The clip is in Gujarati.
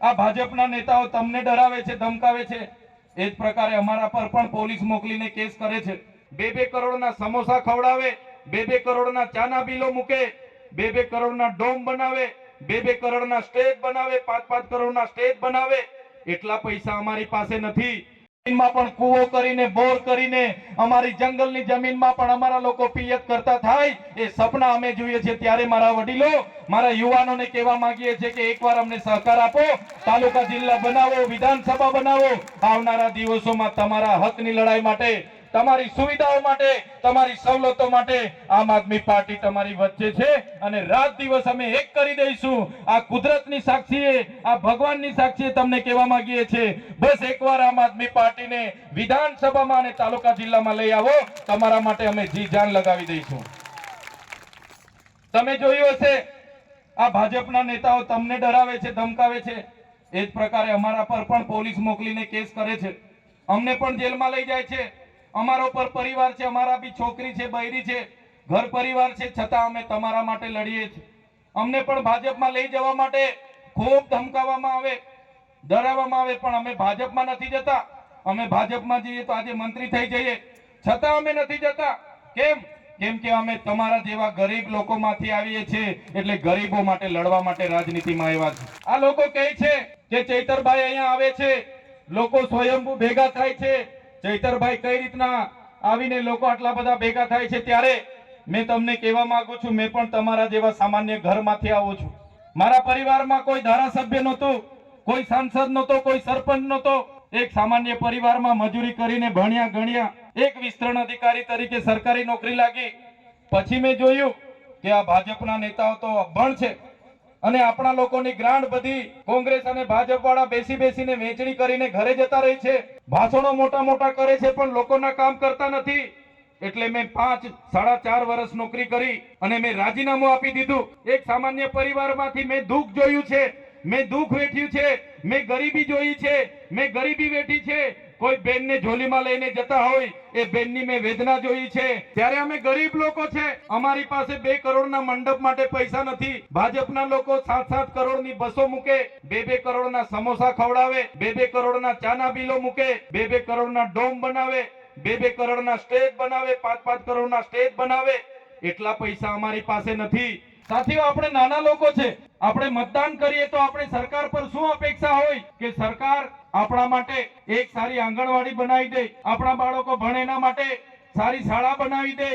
આ ભાજપના નેતાઓ તમને ડરાવે છે, ધમકાવે છે. એ જ પ્રકારે અમારા પર પણ પોલીસ મોકલીને કેસ કરે છે. બે બે કરોડના સમોસા ખવડાવે, બે બે કરોડના ચાના બિલો મૂકે, બે બે કરોડના ડોમ બનાવે, બે બે કરોડના સ્ટેજ બનાવે, પાંચ પાંચ કરોડના સ્ટેજ બનાવે. એટલા પૈસા અમારી પાસે નથી. જમીનમાં પણ કૂવો સપના અમે જોઈએ છીએ. ત્યારે મારા વડીલો, મારા યુવાનોને કહેવા માંગીએ છીએ કે એકવાર અમને સહકાર આપો, તાલુકા જિલ્લા બનાવો, વિધાનસભા બનાવો. આવનારા દિવસોમાં તમારા હકની લડાઈ માટે તમારી સુવિધાઓ માટે, તમારી સવલતો માટે આમ આદમી પાર્ટી તમારી વચ્ચે છે અને રાત દિવસ અમે એક કરી દઈશું. આ કુદરતની સાક્ષીએ, આ ભગવાનની સાક્ષીએ તમને કહેવા માંગીએ છીએ, બસ એકવાર આમ આદમી પાર્ટીને વિધાનસભામાં અને તાલુકા જિલ્લામાં લઈ આવો. તમારા માટે અમે જી જાન લગાવી દઈશું. તમે જોયું હશે, આ ભાજપના નેતાઓ તમને ડરાવે છે, ધમકાવે છે. એ જ પ્રકારે અમારા પર પણ પોલીસ મોકલીને કેસ કરે છે. અમને પણ જેલમાં લઈ જાય છે. અમારો પર પરિવાર છે, અમારા બી છોકરી છે, બૈરી છે, ઘર પરિવાર છે, છતાં અમે તમારા માટે લડીએ છીએ. અમને પણ ભાજપમાં લઈ જવા માટે ખૂબ ધમકાવવામાં આવે, ડરાવવામાં આવે, પણ અમે ભાજપમાં નથી જતા. અમે ભાજપમાં જઈએ તો આજે મંત્રી થઈ જઈએ. છતાં અમે નથી જતા. કેમ? કેમ કે અમે તમારા જેવા ગરીબ લોકોમાંથી આવીએ છીએ, એટલે ગરીબો માટે લડવા માટે રાજનીતિમાં આવ્યા છે. આ લોકો કહે છે કે ચૈતરભાઈ અહીંયા આવે છે. લોકો સ્વયંભૂ ભેગા થાય છે. ચૈતરભાઈ કઈ રીતના આવીને લોકો આટલા બધા ભેગા થાય છે ત્યારે મેં તમને કહેવા માંગુ છું, મેં પણ તમારા જેવા સામાન્ય ઘરમાંથી આવું છું. મારા પરિવારમાં કોઈ ધારાસભ્ય નહોતું, કોઈ સાંસદ નહોતો, કોઈ સરપંચ નહોતો. એક સામાન્ય પરિવારમાં મજૂરી કરીને ભણ્યા, ગણ્યા, એક વિસ્તરણ અધિકારી તરીકે સરકારી નોકરી લાગી. પછી મેં જોયું કે આ ભાજપના નેતાઓ તો અભણ છે. અને આપણા લોકોની ગ્રાન્ટ બધી કોંગ્રેસ અને ભાજપ વાળા બેસી બેસીને વેચણી કરીને ઘરે જતા રહે છે. ભાષણો મોટા મોટા કરે છે, પણ લોકોના કામ કરતા નથી. એટલે મેં પાંચ, સાડા ચાર વર્ષ નોકરી કરી અને મેં રાજીનામું આપી દીધું. એક સામાન્ય પરિવારમાંથી મેં દુઃખ જોયું છે. મેં દુઃખ વેઠ્યું છે. મેં ગરીબી જોઈ છે. મેં ગરીબી વેઠી છે. કોઈ બેનને ઝોલીમાં લઈને જતા હોય, એ બેનની મેં વેદના જોઈ છે. ત્યારે અમે ગરીબ લોકો છે. અમારી પાસે બે કરોડના મંડપ માટે પૈસા નથી. ભાજપના લોકો સાત સાત કરોડની બસો મૂકે બે બે કરોડના સમોસા ખવડાવે બે બે કરોડના ચાના બિલો મૂકે બે બે કરોડના ડોમ બનાવે બે બે કરોડના સ્ટેજ બનાવે પાંચ પાંચ કરોડના સ્ટેજ બનાવે. એટલા પૈસા અમારી પાસે નથી. સાથીઓ, આપણે નાના લોકો છે. આપણે મતદાન કરીએ તો આપણે સરકાર પર શું અપેક્ષા હોય? કે સરકાર આપણા માટે એક સારી આંગણવાડી બનાવી દે. આપણા બાળકો ભણે એના માટે સારી શાળા બનાવી દે.